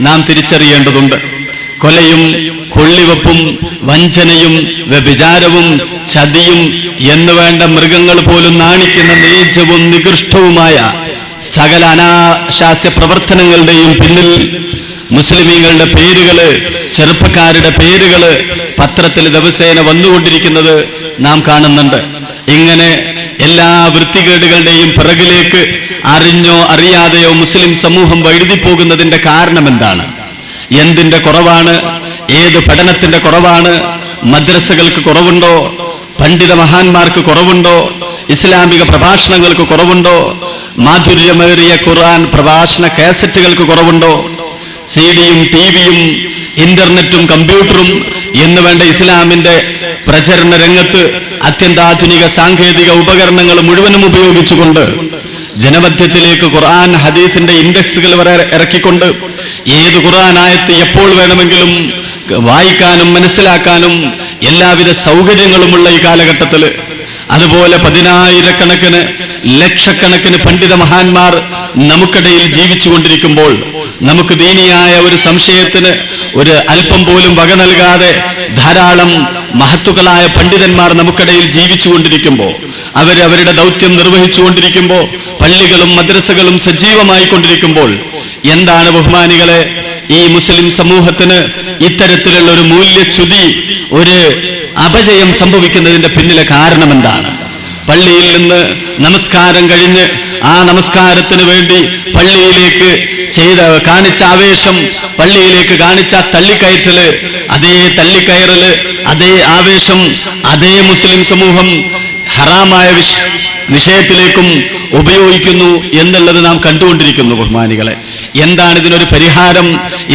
നാം തിരിച്ചറിയേണ്ടതുണ്ട്. കൊലയും കൊള്ളിവെപ്പും വഞ്ചനയും വ്യഭിചാരവും ചതിയും എന്ന് വേണ്ട മൃഗങ്ങൾ പോലും നാണിക്കുന്ന നീചവും നികൃഷ്ടവുമായ സകല അനാശാസ്യ പ്രവർത്തനങ്ങളുടെയും പിന്നിൽ മുസ്ലിമീങ്ങളുടെ പേരുകൾ ചെറുപ്പക്കാരുടെ പേരുകൾ പത്രത്തിൽ ദിവസേന വന്നുകൊണ്ടിരിക്കുന്നത് നാം കാണുന്നുണ്ട്. ഇങ്ങനെ എല്ലാ വൃത്തികേടുകളുടെയും പിറകിലേക്ക് അറിഞ്ഞോ അറിയാതെയോ മുസ്ലിം സമൂഹം വഴുതി പോകുന്നതിന്റെ കാരണം എന്താണ് എന്തിന്റെ കുറവാണ്? ഏത് പഠനത്തിന്റെ കുറവാണ്? മദ്രസകൾക്ക് കുറവുണ്ടോ? പണ്ഡിത മഹാന്മാർക്ക് കുറവുണ്ടോ? ഇസ്ലാമിക പ്രഭാഷണങ്ങൾക്ക് കുറവുണ്ടോ? മാധുര്യമേറിയ ഖുർആൻ പ്രഭാഷണ കാസറ്റുകൾക്ക് കുറവുണ്ടോ? സി ഡിയും ടി വിയും ഇന്റർനെറ്റും കമ്പ്യൂട്ടറും എന്ന് വേണ്ട ഇസ്ലാമിന്റെ പ്രചരണ രംഗത്ത് അത്യന്താധുനിക സാങ്കേതിക ഉപകരണങ്ങൾ മുഴുവനും ഉപയോഗിച്ചുകൊണ്ട് ജനമധ്യത്തിലേക്ക് ഖുർആൻ ഹദീസിന്റെ ഇൻഡെക്സുകൾ വരെ ഇറക്കിക്കൊണ്ട് ഏത് ഖുർആൻ ആയത്ത് എപ്പോൾ വേണമെങ്കിലും വായിക്കാനും മനസ്സിലാക്കാനും എല്ലാവിധ സൗകര്യങ്ങളുമുള്ള ഈ കാലഘട്ടത്തിൽ അതുപോലെ പതിനായിരക്കണക്കിന് ലക്ഷക്കണക്കിന് പണ്ഡിത മഹാന്മാർ നമുക്കിടയിൽ ജീവിച്ചുകൊണ്ടിരിക്കുമ്പോൾ നമുക്ക് ദീനിയായ ഒരു സംശയത്തിന് ഒരു അല്പം പോലും വക നൽകാതെ ധാരാളം മഹത്തുക്കളായ പണ്ഡിതന്മാർ നമുക്കിടയിൽ ജീവിച്ചുകൊണ്ടിരിക്കുമ്പോൾ അവരുടെ ദൗത്യം നിർവഹിച്ചുകൊണ്ടിരിക്കുമ്പോൾ പള്ളികളും മദ്രസകളും സജീവമായി കൊണ്ടിരിക്കുമ്പോൾ എന്താണ് ബഹുമാനികളെ ഈ മുസ്ലിം സമൂഹത്തിന് ഇത്തരത്തിലുള്ള ഒരു മൂല്യച്യുതി ഒരു അപജയം സംഭവിക്കുന്നതിന്റെ പിന്നിലെ കാരണം എന്താണ് പള്ളിയിൽ നിന്ന് നമസ്കാരം കഴിഞ്ഞ് ആ നമസ്കാരത്തിന് വേണ്ടി പള്ളിയിലേക്ക് ചെയ്ത കാണിച്ച ആവേശം പള്ളിയിലേക്ക് കാണിച്ച തള്ളിക്കയറ്റൽ അതേ തള്ളിക്കയറൽ അതേ ആവേശം അതേ മുസ്ലിം സമൂഹം ഹറാമായ വിഷയത്തിലേക്കും ഉപയോഗിക്കുന്നു എന്നുള്ളത് നാം കണ്ടുകൊണ്ടിരിക്കുന്നു ബഹുമാനികളെ. എന്താണ് ഇതിനൊരു പരിഹാരം?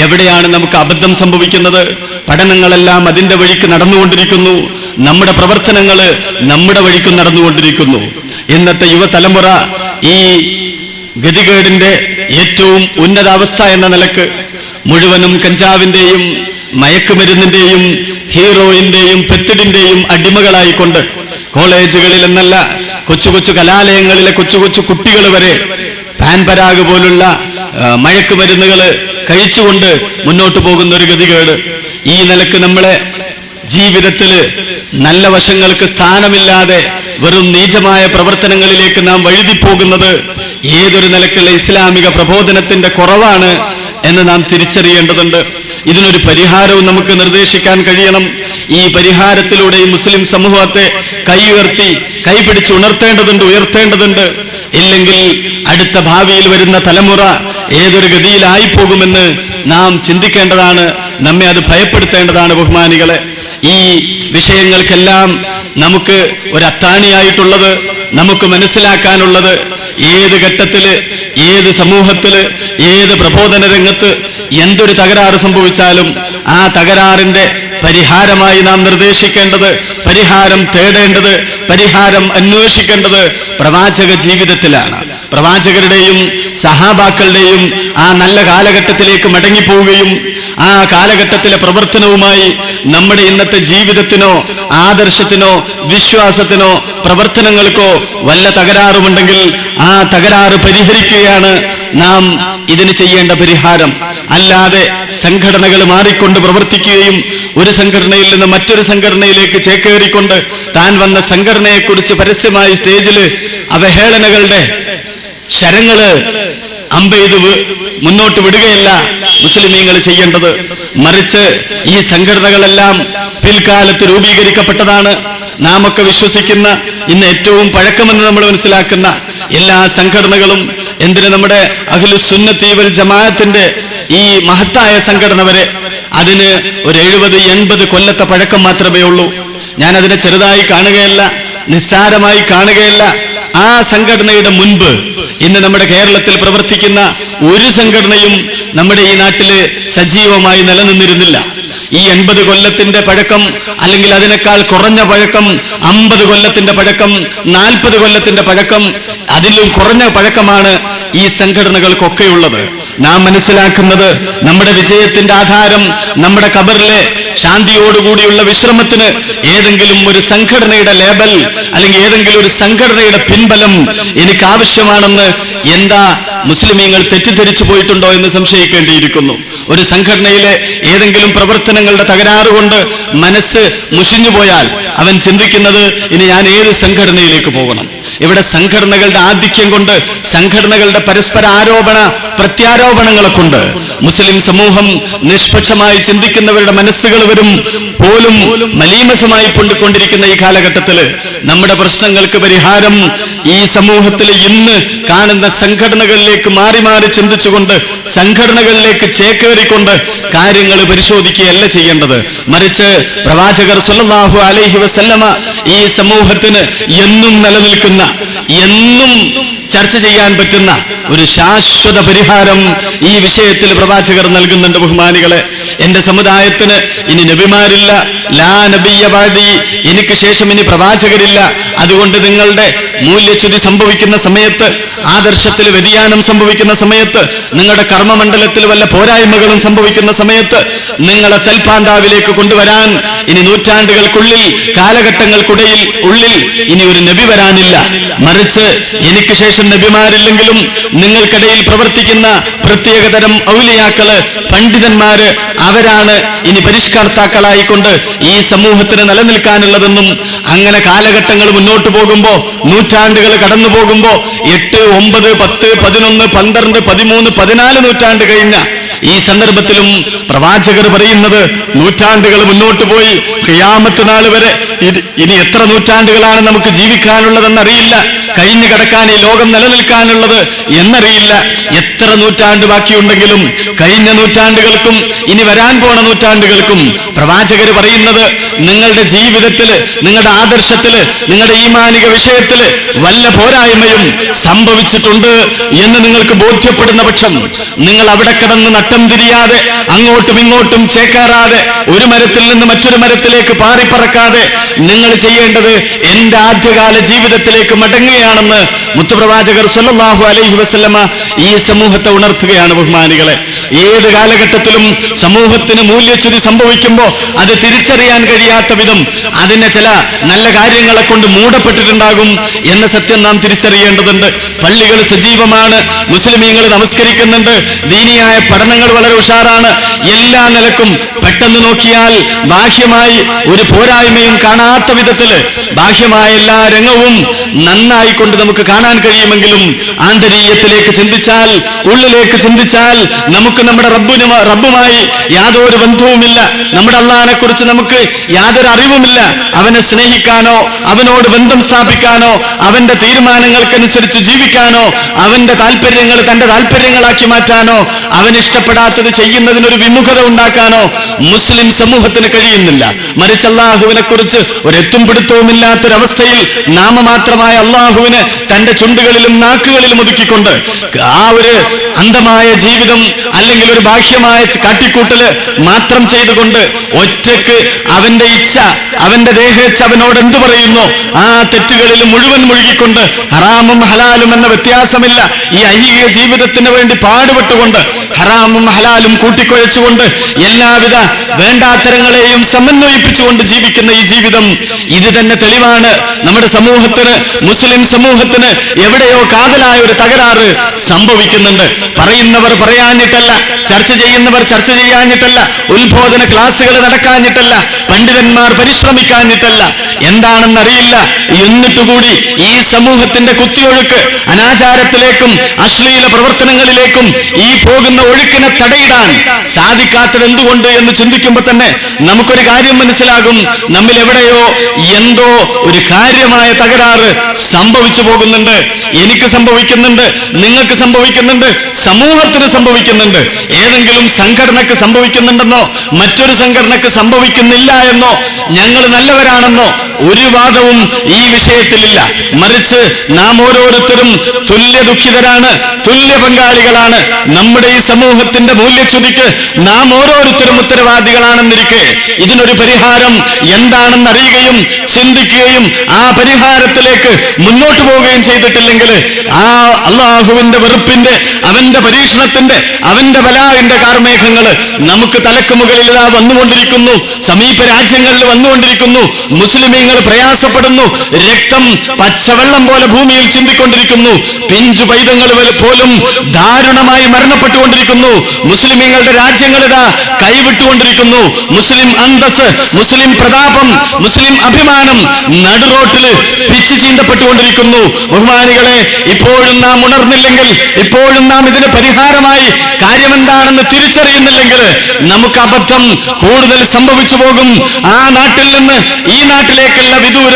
എവിടെയാണ് നമുക്ക് അബദ്ധം സംഭവിക്കുന്നത്? പഠനങ്ങളെല്ലാം അതിന്റെ വഴിക്ക് നടന്നുകൊണ്ടിരിക്കുന്നു. നമ്മുടെ പ്രവർത്തനങ്ങൾ നമ്മുടെ വഴിക്ക് നടന്നുകൊണ്ടിരിക്കുന്നു. ഇന്നത്തെ യുവതലമുറ ഈ ഗതികേടിന്റെ ഏറ്റവും ഉന്നതാവസ്ഥ എന്ന നിലയ്ക്ക് മുഴുവനും കഞ്ചാവിന്റെയും മയക്കുമരുന്നിന്റെയും ഹീറോയിന്റെയും പെത്തിടിന്റെയും അടിമകളായിക്കൊണ്ട് കോളേജുകളിൽ എന്നല്ല കൊച്ചു കൊച്ചു കലാലയങ്ങളിലെ കൊച്ചു കൊച്ചു കുട്ടികൾ വരെ പാൻപരാഗ് പോലുള്ള മയക്ക് മയക്കുമരുന്നുകൾ കഴിച്ചുകൊണ്ട് മുന്നോട്ട് പോകുന്ന ഒരു ഗതികേട്. ഈ നിലയ്ക്ക് നമ്മളെ ജീവിതത്തിൽ നല്ല വശങ്ങൾക്ക് സ്ഥാനമില്ലാതെ വെറും നീചമായ പ്രവർത്തനങ്ങളിലേക്ക് നാം വഴുതിപ്പോകുന്നത് ഏതൊരു നിലക്കുള്ള ഇസ്ലാമിക പ്രബോധനത്തിന്റെ കുറവാണ് എന്ന് നാം തിരിച്ചറിയേണ്ടതുണ്ട്. ഇതിനൊരു പരിഹാരവും നമുക്ക് നിർദ്ദേശിക്കാൻ കഴിയണം. ഈ പരിഹാരത്തിലൂടെ ഈ മുസ്ലിം സമൂഹത്തെ കൈ ഉയർത്തി കൈപിടിച്ച് ഉണർത്തേണ്ടതുണ്ട് ഉയർത്തേണ്ടതുണ്ട്. ഇല്ലെങ്കിൽ അടുത്ത ഭാവിയിൽ വരുന്ന തലമുറ ഏതൊരു ഗതിയിലായി പോകുമെന്ന് നാം ചിന്തിക്കേണ്ടതാണ് നമ്മെ അത് ഭയപ്പെടുത്തേണ്ടതാണ് ബഹുമാനികളെ. ഈ വിഷയങ്ങൾക്കെല്ലാം നമുക്ക് ഒരു അത്താണിയായിട്ടുള്ളത് നമുക്ക് മനസ്സിലാക്കാനുള്ളത് ഏത് ഘട്ടത്തിൽ ഏത് സമൂഹത്തിൽ ഏത് പ്രബോധന രംഗത്ത് എന്തൊരു തകരാറ് സംഭവിച്ചാലും ആ തകരാറിന്റെ പരിഹാരമായി നാം നിർദ്ദേശിക്കേണ്ടത് പരിഹാരം തേടേണ്ടത് പരിഹാരം അന്വേഷിക്കേണ്ടത് പ്രവാചക ജീവിതത്തിലാണ്. പ്രവാചകരുടെയും സഹാബാക്കളുടെയും ആ നല്ല കാലഘട്ടത്തിലേക്ക് മടങ്ങിപ്പോവുകയും ആ കാലഘട്ടത്തിലെ പ്രവർത്തനവുമായി നമ്മുടെ ഇന്നത്തെ ജീവിതത്തിനോ ആദർശത്തിനോ വിശ്വാസത്തിനോ പ്രവർത്തനങ്ങൾക്കോ വല്ല തകരാറുമുണ്ടെങ്കിൽ ആ തകരാറ് പരിഹരിക്കുകയാണ് നാം ഇതിന് ചെയ്യേണ്ട പരിഹാരം അല്ലാതെ സംഘടനകൾ മാറിക്കൊണ്ട് പ്രവർത്തിക്കുകയും ഒരു സംഘടനയിൽ നിന്ന് മറ്റൊരു സംഘടനയിലേക്ക് ചേക്കേറിക്കൊണ്ട് താൻ വന്ന സംഘടനയെക്കുറിച്ച് പരസ്യമായി സ്റ്റേജിൽ അവഹേളനകളുടെ ശരങ്ങൾ അമ്പെയ്ത് മുന്നോട്ട് വിടുകയല്ല മുസ്ലിമീങ്ങൾ ചെയ്യേണ്ടത്. മറിച്ച് ഈ സംഘടനകളെല്ലാം പിൽക്കാലത്ത് രൂപീകരിക്കപ്പെട്ടതാണ്. നാമൊക്കെ വിശ്വസിക്കുന്ന ഇന്ന് ഏറ്റവും പഴക്കമെന്ന് നമ്മൾ മനസ്സിലാക്കുന്ന എല്ലാ സംഘടനകളും എന്തിന് നമ്മുടെ അഖിലു സുന്നത്തീവൽ ജമാഅത്തിന്റെ ഈ മഹത്തായ സംഘടന വരെ അതിന് ഒരു എഴുപത് എൺപത് കൊല്ലത്തെ പഴക്കം മാത്രമേ ഉള്ളൂ. ഞാൻ അതിനെ ചെറുതായി കാണുകയല്ല നിസ്സാരമായി കാണുകയല്ല. ആ സംഘടനയുടെ മുൻപ് ഇന്ന് നമ്മുടെ കേരളത്തിൽ പ്രവർത്തിക്കുന്ന ഒരു സംഘടനയും നമ്മുടെ ഈ നാട്ടിൽ സജീവമായി നിലനിന്നിരുന്നില്ല. ഈ എൺപത് കൊല്ലത്തിന്റെ പഴക്കം അല്ലെങ്കിൽ അതിനേക്കാൾ കുറഞ്ഞ പഴക്കം അമ്പത് കൊല്ലത്തിന്റെ പഴക്കം നാൽപ്പത് കൊല്ലത്തിന്റെ പഴക്കം അതിലും കുറഞ്ഞ പഴക്കമാണ് ഈ സംഘടനകൾക്കൊക്കെയുള്ളത്. നാം മനസ്സിലാക്കുന്നത് നമ്മുടെ വിജയത്തിന്റെ ആധാരം നമ്മുടെ കബറിലെ ശാന്തിയോടുകൂടിയുള്ള വിശ്രമത്തിന് ഏതെങ്കിലും ഒരു സംഘടനയുടെ ലേബൽ അല്ലെങ്കിൽ ഏതെങ്കിലും ഒരു സംഘടനയുടെ പിൻബലം എനിക്ക് ആവശ്യമാണെന്ന് എന്താ മുസ്ലിമീങ്ങൾ തെറ്റിദ്ധരിച്ചു പോയിട്ടുണ്ടോ എന്ന് സംശയിക്കേണ്ടിയിരിക്കുന്നു. ഒരു സംഘടനയിലെ ഏതെങ്കിലും പ്രവർത്തനങ്ങളുടെ തകരാറ് കൊണ്ട് മനസ്സ് മുഷിഞ്ഞു പോയാൽ അവൻ ചിന്തിക്കുന്നത് ഇനി ഞാൻ ഏത് സംഘടനയിലേക്ക് പോകണം. ഇവിടെ സംഘടനകളുടെ ആധിക്യം കൊണ്ട് സംഘടനകളുടെ പരസ്പര ആരോപണ പ്രത്യാരോപണങ്ങളെ കൊണ്ട് മുസ്ലിം സമൂഹം നിഷ്പക്ഷമായി ചിന്തിക്കുന്നവരുടെ മനസ്സുകൾ വരും പോലും മലീമസമായി കൊണ്ടിരിക്കുന്ന ഈ കാലഘട്ടത്തിൽ നമ്മുടെ പ്രശ്നങ്ങൾക്ക് പരിഹാരം ഈ സമൂഹത്തിൽ ഇന്ന് കാണുന്ന സംഘടനകളിലേക്ക് മാറി മാറി ചിന്തിച്ചുകൊണ്ട് സംഘടനകളിലേക്ക് ചേക്കേറിക്കൊണ്ട് കാര്യങ്ങൾ പരിശോധിക്കുകയല്ല ചെയ്യേണ്ടത്. മറിച്ച് പ്രവാചകർ സുല്ലാഹു അലൈഹി വസല്ലമ ഈ സമൂഹത്തിന് എന്നും നിലനിൽക്കുന്ന എന്നും ചർച്ച ചെയ്യാൻ പറ്റുന്ന ഒരു ശാശ്വത പരിഹാരം ഈ വിഷയത്തിൽ പ്രവാചകർ നൽകുന്നുണ്ട് ബഹുമാനികളെ. എന്റെ സമുദായത്തിന് ഇനി നബിമാരില്ല. ലാ നബിയ ബാദി. എനിക്ക് ശേഷം ഇനി പ്രവാചകരില്ല. അതുകൊണ്ട് നിങ്ങളുടെ മൂല്യച്യുതി സംഭവിക്കുന്ന സമയത്ത് ആദർശത്തിൽ വ്യതിയാനം സംഭവിക്കുന്ന സമയത്ത് നിങ്ങളുടെ കർമ്മമണ്ഡലത്തിൽ വല്ല പോരായ്മകളും സംഭവിക്കുന്ന സമയത്ത് നിങ്ങളെ സൽപാന്താവിലേക്ക് കൊണ്ടുവരാൻ ഇനി നൂറ്റാണ്ടുകൾക്കുള്ളിൽ കാലഘട്ടങ്ങൾക്കുടയിൽ ഉള്ളിൽ ഇനി ഒരു നബി വരാനില്ല. മറിച്ച് എനിക്ക് ശേഷം നബിമാരില്ലെങ്കിലും നിങ്ങൾക്കിടയിൽ പ്രവർത്തിക്കുന്ന പ്രത്യേകതരം ഔലിയാക്കൾ പണ്ഡിതന്മാര് അവരാണ് ഇനി പരിഷ്കർത്താക്കളായിക്കൊണ്ട് ഈ സമൂഹത്തിന് നിലനിൽക്കാനുള്ളതെന്നും അങ്ങനെ കാലഘട്ടങ്ങൾ മുന്നോട്ട് പോകുമ്പോ നൂറ്റാണ്ടുകൾ കടന്നു പോകുമ്പോ എട്ട് ഒമ്പത് പത്ത് പതിനൊന്ന് പന്ത്രണ്ട് പതിമൂന്ന് പതിനാല് നൂറ്റാണ്ട് കഴിഞ്ഞ ഈ സന്ദർഭത്തിലും പ്രവാചകർ പറയുന്നത് നൂറ്റാണ്ടുകൾ മുന്നോട്ട് പോയി ഖിയാമത്ത് നാൾ വരെ ഇനി എത്ര നൂറ്റാണ്ടുകളാണ് നമുക്ക് ജീവിക്കാനുള്ളതെന്നറിയില്ല. കഴിഞ്ഞു കിടക്കാൻ ഈ ലോകം നിലനിൽക്കാനുള്ളത് എന്നറിയില്ല. എത്ര നൂറ്റാണ്ട് ബാക്കിയുണ്ടെങ്കിലും കഴിഞ്ഞ നൂറ്റാണ്ടുകൾക്കും ഇനി വരാൻ പോണ നൂറ്റാണ്ടുകൾക്കും പ്രവാചകർ പറയുന്നത് നിങ്ങളുടെ ജീവിതത്തിൽ നിങ്ങളുടെ ആദർശത്തിൽ നിങ്ങളുടെ ഈമാനിക വിഷയത്തിൽ വല്ല പോരായ്മയും സംഭവിച്ചിട്ടുണ്ട് എന്ന് നിങ്ങൾക്ക് ബോധ്യപ്പെടുന്ന പക്ഷം നിങ്ങൾ അവിടെ കിടന്ന് നട്ടം തിരിയാതെ അങ്ങോട്ടും ഇങ്ങോട്ടും ചേക്കാറാതെ ഒരു മരത്തിൽ നിന്ന് മറ്റൊരു മരത്തിലേക്ക് പാറിപ്പറക്കാതെ നിങ്ങൾ ചെയ്യേണ്ടത് എന്റെ ആദ്യകാല ജീവിതത്തിലേക്ക് മടങ്ങുകയാണെന്ന് മുത്തുപ്രവാചകർ സല്ലാഹു അലൈഹി വസല്ലമ ഈ സമൂഹത്തെ ഉണർത്തുകയാണ് ബഹുമാനികളെ. ഏത് കാലഘട്ടത്തിലും സമൂഹത്തിന് മൂല്യച്യുതി സംഭവിക്കുമ്പോൾ അത് തിരിച്ചറിയാൻ കഴിയാത്ത വിധം അതിന്റെ ചില നല്ല കാര്യങ്ങളെ കൊണ്ട് മൂടപ്പെട്ടിട്ടുണ്ടാകും എന്ന സത്യം നാം തിരിച്ചറിയേണ്ടതുണ്ട്. പള്ളികൾ സജീവമാണ് മുസ്ലിമീങ്ങൾ നമസ്കരിക്കുന്നുണ്ട് ദീനിയായ പഠനങ്ങൾ വളരെ ഉഷാറാണ്. എല്ലാ നിലക്കും പെട്ടെന്ന് നോക്കിയാൽ ബാഹ്യമായി ഒരു പോരായ്മയും കാണാത്ത വിധത്തിൽ ബാഹ്യമായ എല്ലാ രംഗവും നന്നായി കൊണ്ട് നമുക്ക് കാണാൻ കഴിയുമെങ്കിലും ആന്തരീയത്തിലേക്ക് ചിന്തിച്ചാൽ ഉള്ളിലേക്ക് ചിന്തിച്ചാൽ നമുക്ക് നമ്മുടെ റബ്ബിന് റബ്ബുമായി യാതൊരു ബന്ധവുമില്ല. നമ്മുടെ അള്ളഹാനെ കുറിച്ച് നമുക്ക് യാതൊരു അറിവുമില്ല. അവനെ സ്നേഹിക്കാനോ അവനോട് ബന്ധം സ്ഥാപിക്കാനോ അവന്റെ തീരുമാനങ്ങൾക്കനുസരിച്ച് ജീവിക്കാനോ അവന്റെ താല്പര്യങ്ങൾ തന്റെ താല്പര്യങ്ങളാക്കി മാറ്റാനോ അവൻ ഇഷ്ടപ്പെടാത്തത് ചെയ്യുന്നതിനൊരു വിമുഖത ഉണ്ടാക്കാനോ മുസ്ലിം സമൂഹത്തിന് കഴിയുന്നില്ല. മറിച്ച് അള്ളാഹുവിനെ കുറിച്ച് ഒരെത്തും പിടുത്തവുമില്ലാത്തൊരവസ്ഥയിൽ നാമമാത്രമായ അള്ളാഹുവിന് തന്റെ ചുണ്ടുകളിലും നാക്കുകളിലും ഒതുക്കിക്കൊണ്ട് ആ ഒരു അന്ധമായ ജീവിതം അല്ലെങ്കിൽ ഒരു ബാഹ്യമായ കാട്ടിക്കൂട്ടൽ മാത്രം ചെയ്തുകൊണ്ട് ഒറ്റയ്ക്ക് അവന്റെ ഇച്ഛ അവന്റെ ദേഹേച്ഛ അവനോട് എന്തു പറയുന്നു? ആ തെറ്റുകളിൽ മുഴുവൻ മുഴുകിക്കൊണ്ട് ഹറാമും ഹലാലും എന്ന വ്യത്യാസമില്ല. ഈ ഐഹിക ജീവിതത്തിന് വേണ്ടി പാടുപെട്ടുകൊണ്ട് ഹറാമും ഹലാലും കൂട്ടിക്കുഴച്ചുകൊണ്ട് എല്ലാവിധ വേണ്ടാത്തരങ്ങളെയും സമന്വയിപ്പിച്ചുകൊണ്ട് ജീവിക്കുന്ന ഈ ജീവിതം ഇത് തന്നെ തെളിവാണ്. നമ്മുടെ സമൂഹത്തിന് മുസ്ലിം സമൂഹത്തിന് എവിടെയോ കാതലായ ഒരു തകരാറ് സംഭവിക്കുന്നുണ്ട്. പറയുന്നവർ പറയാഞ്ഞിട്ടല്ല ചർച്ച ചെയ്യുന്നവർ ചർച്ച ചെയ്യാഞ്ഞിട്ടല്ല ഉത്ബോധന ക്ലാസ്സുകൾ നടക്കാഞ്ഞിട്ടല്ല പണ്ഡിതന്മാർ പരിശ്രമിക്കാഞ്ഞിട്ടല്ല എന്താണെന്നറിയില്ല. എന്നിട്ടുകൂടി ഈ സമൂഹത്തിന്റെ കുത്തിയൊഴുക്ക് അനാചാരത്തിലേക്കും അശ്ലീല പ്രവർത്തനങ്ങളിലേക്കും ഈ പോകുന്ന ഒഴുക്കിനെ തടയിടാൻ സാധിക്കാത്തത് എന്തുകൊണ്ട് എന്ന് ചിന്തിക്കുമ്പോൾ തന്നെ നമുക്കൊരു കാര്യം മനസ്സിലാകും. നമ്മിൽ എവിടെയോ എന്തോ ഒരു കാര്യമായ തകരാറ് സംഭവിച്ചു പോകുന്നുണ്ട്. എനിക്ക് സംഭവിക്കുന്നുണ്ട് നിങ്ങൾക്ക് സംഭവിക്കുന്നുണ്ട് സമൂഹത്തിന് സംഭവിക്കുന്നുണ്ട്. ഏതെങ്കിലും സംഘടനക്ക് സംഭവിക്കുന്നുണ്ടെന്നോ മറ്റൊരു സംഘടനക്ക് സംഭവിക്കുന്നില്ല എന്നോ ഞങ്ങൾ നല്ലവരാണെന്നോ ഒരു വാദവും ഈ വിഷയത്തിലില്ല. മറിച്ച് നാം ഓരോരുത്തരും തുല്യ ദുഃഖിതരാണ് തുല്യ പങ്കാളികളാണ് നമ്മുടെ ഈ സമൂഹത്തിന്റെ മൂല്യച്യുതിക്ക് നാം ഓരോരുത്തരും ഉത്തരവാദികളാണെന്നിരിക്കെ ഇതിനൊരു പരിഹാരം എന്താണെന്ന് അറിയുകയും ചിന്തിക്കുകയും ആ പരിഹാരത്തിലേക്ക് മുന്നോട്ട് പോവുകയും ചെയ്തിട്ടില്ലെങ്കിൽ ആ അള്ളാഹുവിന്റെ വെറുപ്പിന്റെ അവന്റെ പരീക്ഷണത്തിന്റെ അവന്റെ ബലാവിന്റെ കാർമേഘങ്ങൾ നമുക്ക് തലക്ക് മുകളിൽ വന്നുകൊണ്ടിരിക്കുന്നു സമീപ രാജ്യങ്ങളിൽ വന്നുകൊണ്ടിരിക്കുന്നു മുസ്ലിമീങ്ങൾ കുഞ്ഞുങ്ങൾ പ്രയാസപ്പെടുന്നു. രക്തം പച്ചവെള്ളം പോലെ ഭൂമിയിൽ ചിന്തിക്കൊണ്ടിരിക്കുന്നു. പിഞ്ചു പൈതങ്ങൾ പോലും ദാരുണമായി മരണപ്പെട്ടുകൊണ്ടിരിക്കുന്നു. മുസ്ലിമീങ്ങളുടെ രാജ്യങ്ങളിതാ കൈവിട്ടുകൊണ്ടിരിക്കുന്നു. മുസ്ലിം അന്തസ് മുസ്ലിം പ്രതാപം മുസ്ലിം അഭിമാനം നടുറോട്ടിൽ പിച്ച് ചീന്തപ്പെട്ടുകൊണ്ടിരിക്കുന്നു. ബഹുമാനികളെ ഇപ്പോഴും നാം ഉണർന്നില്ലെങ്കിൽ ഇപ്പോഴും നാം ഇതിന് പരിഹാരമായി കാര്യമെന്താണെന്ന് തിരിച്ചറിയുന്നില്ലെങ്കിൽ നമുക്ക് അബദ്ധം കൂടുതൽ സംഭവിച്ചു പോകും. ആ നാട്ടിൽ നിന്ന് ഈ നാട്ടിലേക്കുള്ള വിദൂര